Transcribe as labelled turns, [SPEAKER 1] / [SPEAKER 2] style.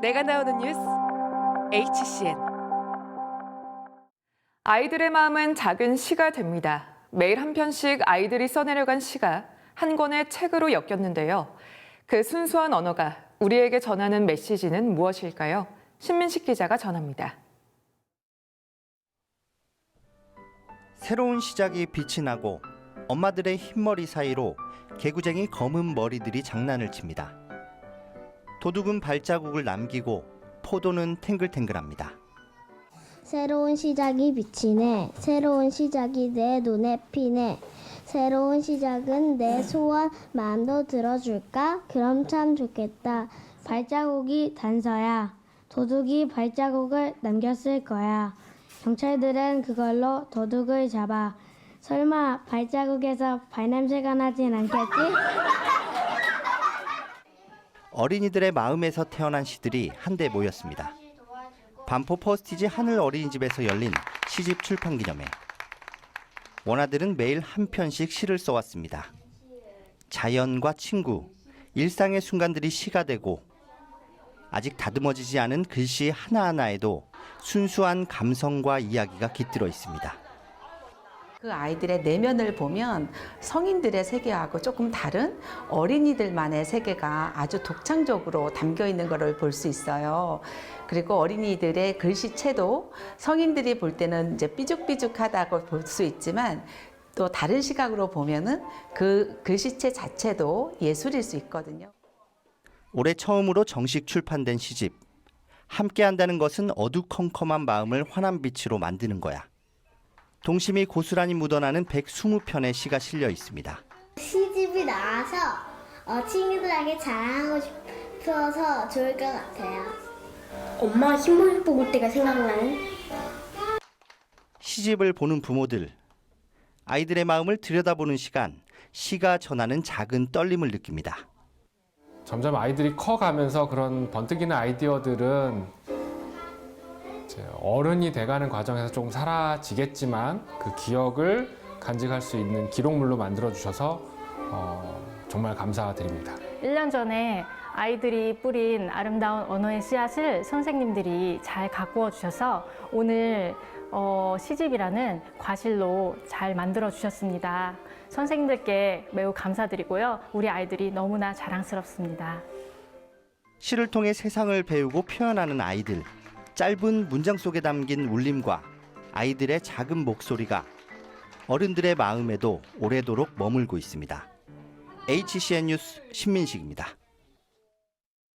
[SPEAKER 1] 내가 나오는 뉴스 HCN
[SPEAKER 2] 아이들의 마음은 작은 시가 됩니다. 매일 한 편씩 아이들이 써내려간 시가 한 권의 책으로 엮였는데요. 그 순수한 언어가 우리에게 전하는 메시지는 무엇일까요? 신민식 기자가 전합니다.
[SPEAKER 3] 새로운 시작이 빛이 나고 엄마들의 흰머리 사이로 개구쟁이 검은 머리들이 장난을 칩니다. 도둑은 발자국을 남기고 포도는 탱글탱글합니다.
[SPEAKER 4] 새로운 시작이 비치네. 새로운 시작이 내 눈에 피네. 새로운 시작은 내 소원 마음도 들어줄까? 그럼 참 좋겠다. 발자국이 단서야. 도둑이 발자국을 남겼을 거야. 경찰들은 그걸로 도둑을 잡아. 설마 발자국에서 발냄새가 나진 않겠지?
[SPEAKER 3] 어린이들의 마음에서 태어난 시들이 한데 모였습니다. 반포 퍼스티지 하늘 어린이집에서 열린 시집 출판 기념회. 원아들은 매일 한 편씩 시를 써왔습니다. 자연과 친구, 일상의 순간들이 시가 되고 아직 다듬어지지 않은 글씨 하나하나에도 순수한 감성과 이야기가 깃들어 있습니다.
[SPEAKER 5] 그 아이들의 내면을 보면 성인들의 세계하고 조금 다른 어린이들만의 세계가 아주 독창적으로 담겨 있는 것을 볼 수 있어요. 그리고 어린이들의 글씨체도 성인들이 볼 때는 이제 삐죽삐죽하다고 볼 수 있지만 또 다른 시각으로 보면은 그 글씨체 자체도 예술일 수 있거든요.
[SPEAKER 3] 올해 처음으로 정식 출판된 시집. 함께 한다는 것은 어두컴컴한 마음을 환한 빛으로 만드는 거야. 동심이 고스란히 묻어나는 120편의 시가 실려 있습니다.
[SPEAKER 4] 시집이 나와서 어, 친구들에게 자랑하고 싶어서 좋을 것 같아요. 엄마 흰머리 뽑을 때가 생각나는?
[SPEAKER 3] 시집을 보는 부모들. 아이들의 마음을 들여다보는 시간. 시가 전하는 작은 떨림을 느낍니다.
[SPEAKER 6] 점점 아이들이 커가면서 그런 번뜩이는 아이디어들은 어른이 돼가는 과정에서 조금 사라지겠지만 그 기억을 간직할 수 있는 기록물로 만들어 주셔서 어, 정말 감사드립니다.
[SPEAKER 7] 1년 전에 아이들이 뿌린 아름다운 언어의 씨앗을 선생님들이 잘 가꾸어 주셔서 오늘 어, 시집이라는 과실로 잘 만들어 주셨습니다. 선생님들께 매우 감사드리고요. 우리 아이들이 너무나 자랑스럽습니다.
[SPEAKER 3] 시를 통해 세상을 배우고 표현하는 아이들. 짧은 문장 속에 담긴 울림과 아이들의 작은 목소리가 어른들의 마음에도 오래도록 머물고 있습니다. HCN 뉴스 신민식입니다.